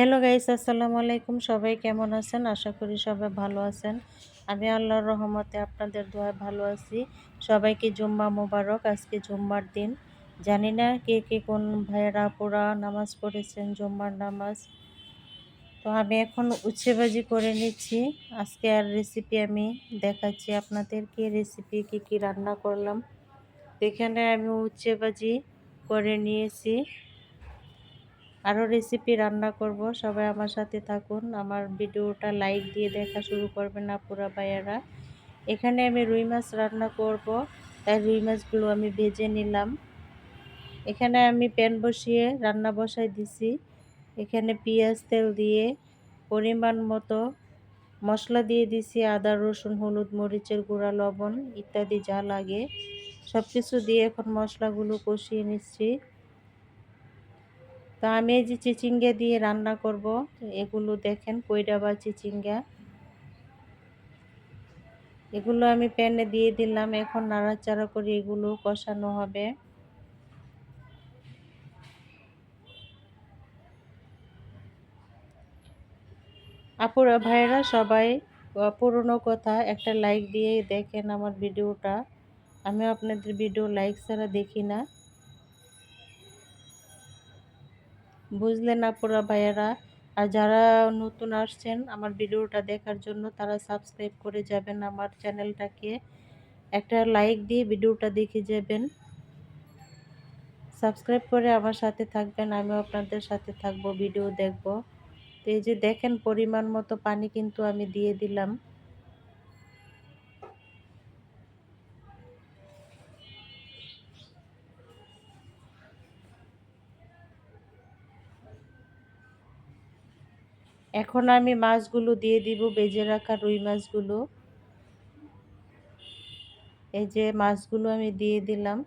Hello guys, আসসালামু আলাইকুম। সবাই কেমন আছেন? আশা করি সবাই ভালো আছেন। আমি আল্লাহর রহমতে আপনাদের দোয়া ভালো আছি। সবাইকে জুম্মা মোবারক। আজকে জুম্মার দিন। জানি না কে কে কোন ভাইয়েরা পুরা নামাজ পড়েছেন, জুম্মার নামাজ। তো আমি এখন উচ্ছেবাজি করে নিচ্ছি। আজকে আর রেসিপি আমি দেখাচ্ছি আপনাদেরকে। রেসিপি কি কি রান্না করলাম। এখানে আমি উচ্ছেবাজি করে নিয়েছি। আরও রেসিপি রান্না করব। সবাই আমার সাথে থাকুন। আমার ভিডিওটা লাইক দিয়ে দেখা শুরু করবে করবেন আপুরা, ভাইয়ারা। এখানে আমি রুই মাছ রান্না করব। তাই রুই মাছগুলো আমি ভেজে নিলাম। এখানে আমি প্যান বসিয়ে রান্না বসাই দিছি। এখানে পেঁয়াজ, তেল দিয়ে পরিমাণ মতো মশলা দিয়ে দিছি। আদা, রসুন, হলুদ, মরিচের গুঁড়া, লবণ ইত্যাদি যা লাগে। সব কিছু দিয়ে এখন মশলাগুলো কষিয়ে নিচ্ছি। তো আমি এই যে চিচিঙ্গা দিয়ে রান্না করব এগুলো দেখেন কইডা বা চিচিঙ্গা। এগুলো আমি প্যানে দিয়ে দিলাম, এখন নাড়াচাড়া করে এগুলো কষানো হবে। আপুরা ভাইরা সবাই পুরনো কথা, একটা লাইক দিয়ে দেখেন আমার ভিডিওটা। আমি আপনাদের ভিডিও লাইক ছাড়া দেখি না। বুঝলেন আপুরা ভাইয়ারা। আর যারা নতুন আসছেন আমার ভিডিওটা দেখার জন্য, তারা সাবস্ক্রাইব করে যাবেন আমার চ্যানেলটাকে একটা লাইক দিয়ে ভিডিওটা দেখে যাবেন। সাবস্ক্রাইব করে আমার সাথে থাকবেন, আমিও আপনাদের সাথে থাকব ভিডিও দেখব। তো এই যে দেখেন পরিমাণ মতো পানি কিন্তু আমি দিয়ে দিলাম। এখন আমি মাছগুলো দিয়ে দিব, বেজে রাখা রুই মাছগুলো। এই যে মাছগুলো আমি দিয়ে দিলাম।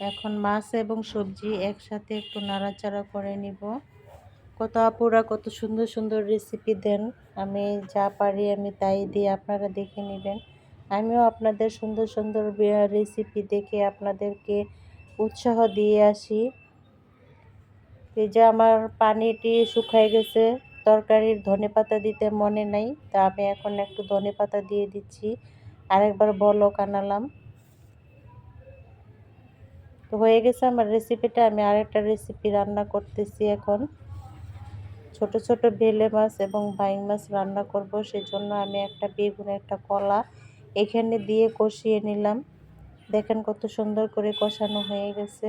এখন মাছ এবং সবজি একসাথে একটু নাড়াচাড়া করে নিব। কত আপুরা কত সুন্দর সুন্দর রেসিপি দেন। আমি যা পারি আমি তাই দিয়ে আপনারা দেখে নেবেন। আমিও আপনাদের সুন্দর সুন্দর রেসিপি দেখে আপনাদেরকে উৎসাহ দিয়ে আসি। এই যে আমার পানিটি শুকায় গেছে। তরকারির ধনে পাতা দিতে মনে নাই, তা আমি এখন একটু ধনে পাতা দিয়ে দিচ্ছি। আরেকবার বলক আনালাম। তো হয়ে গেছে আমার রেসিপিটা, আমি আরেকটা রেসিপি রান্না করতেছি এখন। ছোট ছোট বেলে মাছ এবং বাইং মাছ রান্না করব, সেজন্য আমি একটা বেগুন, একটা কলা এখানে দিয়ে কষিয়ে নিলাম। দেখেন কত সুন্দর করে কষানো হয়ে গেছে।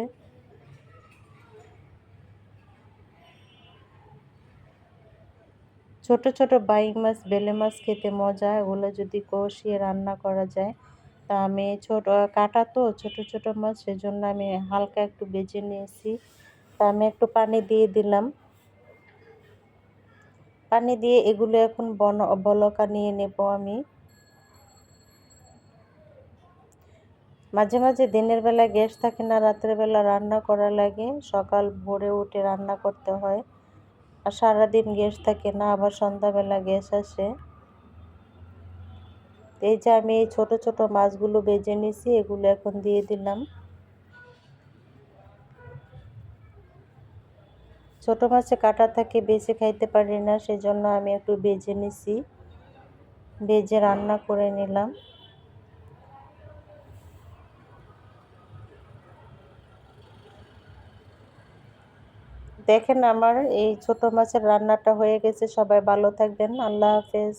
ছোট ছোট বাইক মাছ, বেলে মাছ খেতে মজা। ওগুলো যদি কষিয়ে রান্না করা যায়, তা আমি ছোট, কাটা তো ছোট ছোট মাছ, সেজন্য আমি হালকা একটু বেজে নিয়েছি। তা আমি একটু পানি দিয়ে দিলাম। পানি দিয়ে এগুলো এখন বন, বলকা নিয়ে নেব আমি। মাঝে মাঝে দিনের বেলা গ্যাস থাকে না রাতের বেলা রান্না করা লাগে। সকাল ভোরে উঠে রান্না করতে হয়। আর সারাদিন গ্যাস থাকে না, আবার সন্ধ্যাবেলা গ্যাস আসে। এই যে আমি এই ছোটো ছোটো মাছগুলো বেজে নিয়েছি এগুলো এখন দিয়ে দিলাম। ছোট মাছে কাটা থাকে বেছে খাইতে পারি না, সেজন্য আমি একটু বেজে নিছি। বেজে রান্না করে নিলাম। দেখেন আমার এই ছোট মাছের রান্নাটা হয়ে গেছে। সবাই ভালো থাকবেন। আল্লাহ হাফেজ।